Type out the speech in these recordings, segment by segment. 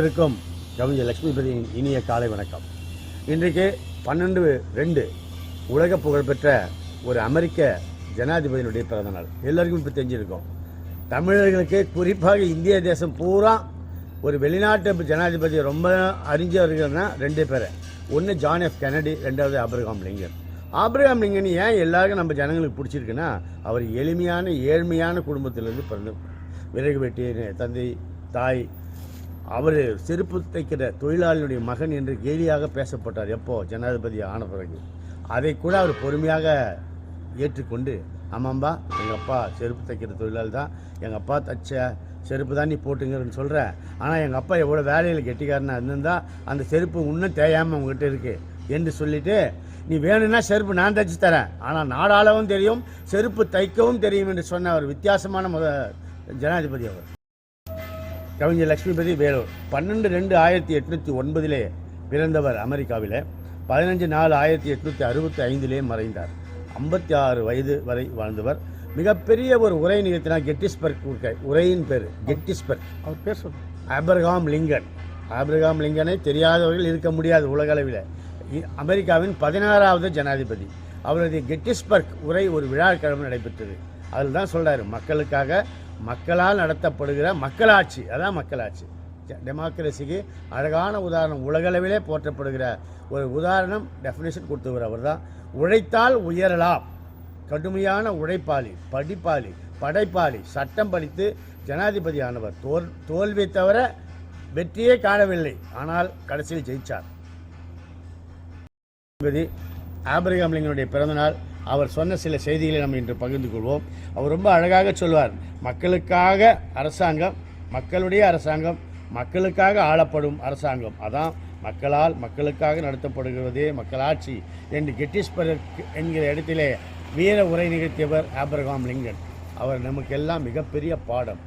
இருக்கும் கவிஞர் லட்சுமிபதியின் இனிய காலை வணக்கம். இன்றைக்கு பன்னெண்டு ரெண்டு உலக புகழ்பெற்ற ஒரு அமெரிக்க ஜனாதிபதியினுடைய பிறந்த நாள். எல்லாருக்கும் இப்போ தெரிஞ்சிருக்கும். தமிழர்களுக்கு குறிப்பாக இந்திய தேசம் பூரா ஒரு வெளிநாட்டு ஜனாதிபதி ரொம்ப அறிஞ்சவர்கள்னா ரெண்டு பேர். ஒன்று ஜான் எஃப் கெனடி ரெண்டாவது ஆபிரகாம் லிங்கன். ஆபிரகாம் லிங்கன் ஏன் எல்லாருக்கும் நம்ம ஜனங்களுக்கு பிடிச்சிருக்குன்னா அவர் எளிமையான ஏழ்மையான குடும்பத்திலிருந்து பிறந்து விறகு வெட்டிய தந்தை தாய் அவர் செருப்பு தைக்கிற தொழிலாளியுடைய மகன் என்று கேலியாக பேசப்பட்டார். எப்போ? ஜனாதிபதி ஆன பிறகு. அதை கூட அவர் பொறுமையாக ஏற்றுக்கொண்டு ஆமாம்பா எங்கள் அப்பா செருப்பு தைக்கிற தொழிலாளி தான். எங்கள் அப்பா தைச்ச செருப்பு தான் நீ போட்டுங்கன்னு சொல்கிற ஆனால் எங்கள் அப்பா எவ்வளோ வேலையில் கெட்டிக்காரனா இருந்திருந்தால் அந்த செருப்பு இன்னும் தேயாமல் உங்ககிட்ட இருக்குது என்று சொல்லிட்டு நீ வேணும்னா செருப்பு நான் தைச்சி தரேன். ஆனால் நாடாளவும் தெரியும் செருப்பு தைக்கவும் தெரியும் என்று சொன்ன ஒரு வித்தியாசமான முத ஜனாதிபதி அவர். கவிஞர் லட்சுமிபதி வேலூர். பன்னெண்டு ரெண்டு ஆயிரத்தி எட்நூற்றி ஒன்பதிலே பிறந்தவர் அமெரிக்காவிலே பதினஞ்சு நாலு ஆயிரத்தி எட்நூற்றி அறுபத்தி ஐந்திலே மறைந்தார். ஐம்பத்தி ஆறு வயது வரை வாழ்ந்தவர். மிகப்பெரிய ஒரு உரை நிகழ்த்தினார் கெட்டிஸ்பர்க் உரை உரையின் பேர் கெட்டிஸ்பர்க். அவர் பேர் சொல்லு ஆபிரகாம் லிங்கன். ஆபிரகாம் லிங்கனை தெரியாதவர்கள் இருக்க முடியாது உலக அளவில் இ- அமெரிக்காவின் பதினாறாவது ஜனாதிபதி. அவரது கெட்டிஸ்பர்க் உரை ஒரு விழாக்கிழமை நடைபெற்றது. அதில் தான் சொல்றாரு மக்களுக்காக மக்களால் நடத்தப்படுகிற மக்களாட்சி அதான் மக்களாட்சி. டெமோக்ரஸிக்கு அழகான உதாரணம் உலகளவிலே போற்றப்படுகிற ஒரு உதாரணம் டெஃபினேஷன் கொடுத்தவர் அவர் தான் உழைத்தால் உயரலாம். கடுமையான உழைப்பாளி படிப்பாளி படைப்பாளி சட்டம் படித்து ஜனாதிபதி ஆனவர் தோல் தோல்வியை தவிர வெற்றியே காணவில்லை. ஆனால் கடைசியில் ஜெயிச்சார். ஜனாதிபதி ஆபிரகாம் லிங்கனுடைய பிறந்தநாள் அவர் சொன்ன சில செய்திகளை நம்ம இன்று பகிர்ந்து கொள்வோம். அவர் ரொம்ப அழகாக சொல்வார் மக்களுக்காக அரசாங்கம் மக்களுடைய அரசாங்கம் மக்களுக்காக ஆளப்படும் அரசாங்கம். அதான் மக்களால் மக்களுக்காக நடத்தப்படுகிறதே மக்களாட்சி என்று கெட்டிஸ்பர்க் என்கிற இடத்திலே வீர உரை நிகழ்த்தியவர் ஆபிரகாம் லிங்கன். அவர் நமக்கெல்லாம் மிகப்பெரிய பாடம்.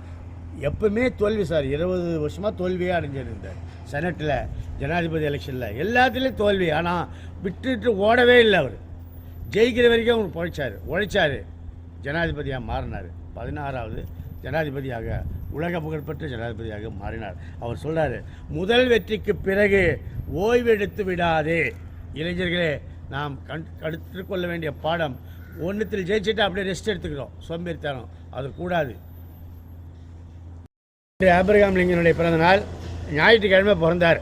எப்பவுமே தோல்வி சார் இருபது வருஷமாக தோல்வியாக அடைஞ்சிருந்தார் செனட்டில் ஜனாதிபதி எலெக்ஷனில். எல்லாத்துலேயும் தோல்வி. ஆனால் விட்டுட்டு ஓடவே இல்லை அவர். ஜெயிக்கிற வரைக்கும் அவர் பொழைச்சார் உழைச்சார். ஜனாதிபதியாக மாறினார். பதினாறாவது ஜனாதிபதியாக உலக புகழ்பெற்ற ஜனாதிபதியாக மாறினார். அவர் சொல்கிறார் முதல் வெற்றிக்கு பிறகு ஓய்வெடுத்து விடாதே. இளைஞர்களே நாம் கண் கற்றுக்கொள்ள வேண்டிய பாடம் ஒன்றுத்தில் ஜெயிச்சுட்டு அப்படியே ரெஸ்ட் எடுத்துக்கிறோம். சோம்பேறித்தனம். அது கூடாது. ஆபிரகாம் லிங்கனுடைய பிறந்த நாள் ஞாயிற்றுக்கிழமை பிறந்தார்.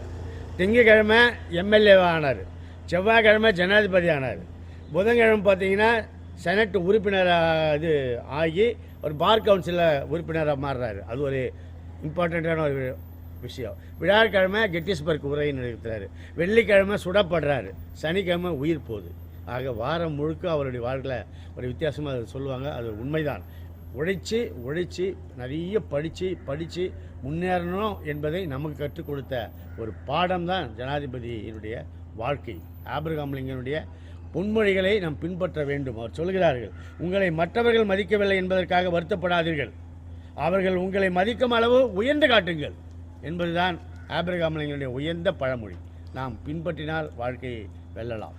திங்கக்கிழமை எம்எல்ஏ ஆனார். செவ்வாய்க்கிழமை ஜனாதிபதி ஆனார். புதன்கிழமை பார்த்தீங்கன்னா செனட் உறுப்பினராக இது ஆகி ஒரு பார் கவுன்சிலில் உறுப்பினராக மாறுறாரு. அது ஒரு இம்பார்ட்டண்ட்டான ஒரு விஷயம். விழாக்கிழமை கெட்டிஸ்பர்க் உரை நிறுத்துறாரு வெள்ளிக்கிழமை சுடப்படுறாரு. சனிக்கிழமை உயிர் போகுது. ஆக வாரம் முழுக்க அவருடைய வாழ்க்கையில் ஒரு வித்தியாசமாக சொல்லுவாங்க. அது உண்மைதான். உழைச்சி உழைச்சி நிறைய படித்து படித்து முன்னேறணும் என்பதை நமக்கு கற்றுக் கொடுத்த ஒரு பாடம் தான் ஜனாதிபதியினுடைய வாழ்க்கை. ஆபிரகாம் லிங்கனுடைய பொன்மொழிகளை நாம் பின்பற்ற வேண்டும். அவர் சொல்கிறார்கள் உங்களை மற்றவர்கள் மதிக்கவில்லை என்பதற்காக வருத்தப்படாதீர்கள். அவர்கள் உங்களை மதிக்கும் அளவு உயர்ந்து காட்டுங்கள். என்பதுதான் ஆபிரகாமலிங்களுடைய உயர்ந்த பழமொழி. நாம் பின்பற்றினால் வாழ்க்கையை வெல்லலாம்.